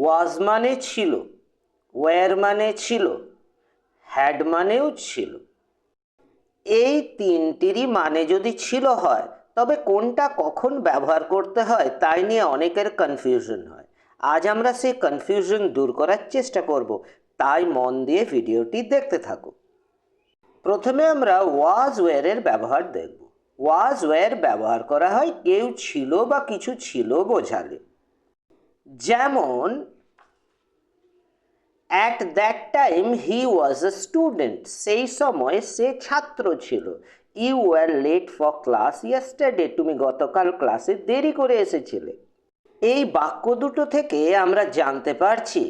ওয়াজ মানে ছিল ওয়ার মানে ছিল হ্যাড মানেও ছিল। এই তিনটিরই মানে যদি ছিল হয়, তবে কোনটা কখন ব্যবহার করতে হয় তাই নিয়ে অনেকের কনফিউশন হয়। আজ আমরা সেই কনফিউশন দূর করার চেষ্টা করব, তাই মন দিয়ে ভিডিওটি দেখতে থাকো প্রথমে আমরা ওয়াজ ওয়ারের ব্যবহার দেখব। ওয়াজ ওয়ার ব্যবহার করা হয় কেউ ছিল বা কিছু ছিল বোঝালে। যেমন at that time he was a student সেই সময় সে ছাত্র ছিল। You were late for class yesterday তুমি গতকাল ক্লাসে দেরি করে এসেছিলে। এই বাক্য দুটো থেকে আমরা জানতে পারছি,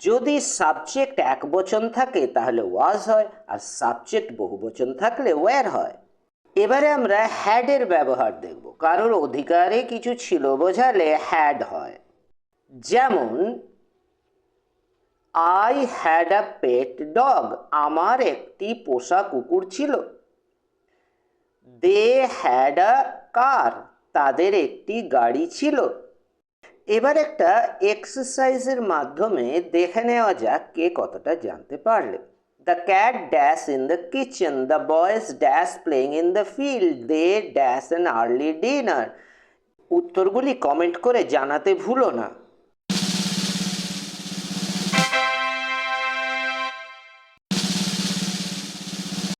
যদি সাবজেক্ট এক বচন থাকে, তাহলে ওয়াজ হয়, আর সাবজেক্ট বহু বচন থাকলে ওয়ার হয়। এবারে আমরা হ্যাডের ব্যবহার দেখব, কারোর অধিকারে কিছু ছিল বোঝালে হ্যাড হয়। যেমন I had a pet dog আমার একটি পোষা কুকুর ছিল। দে হ্যাড আ কার তাদের একটি গাড়ি ছিল। এবার একটা এক্সারসাইজের মাধ্যমে দেখে নেওয়া যাক কে কতটা জানতে পারলে। The cat dash in the kitchen the boys dash playing in the field they dash an early dinner উত্তরগুলি কমেন্ট করে জানাতে ভুলো না।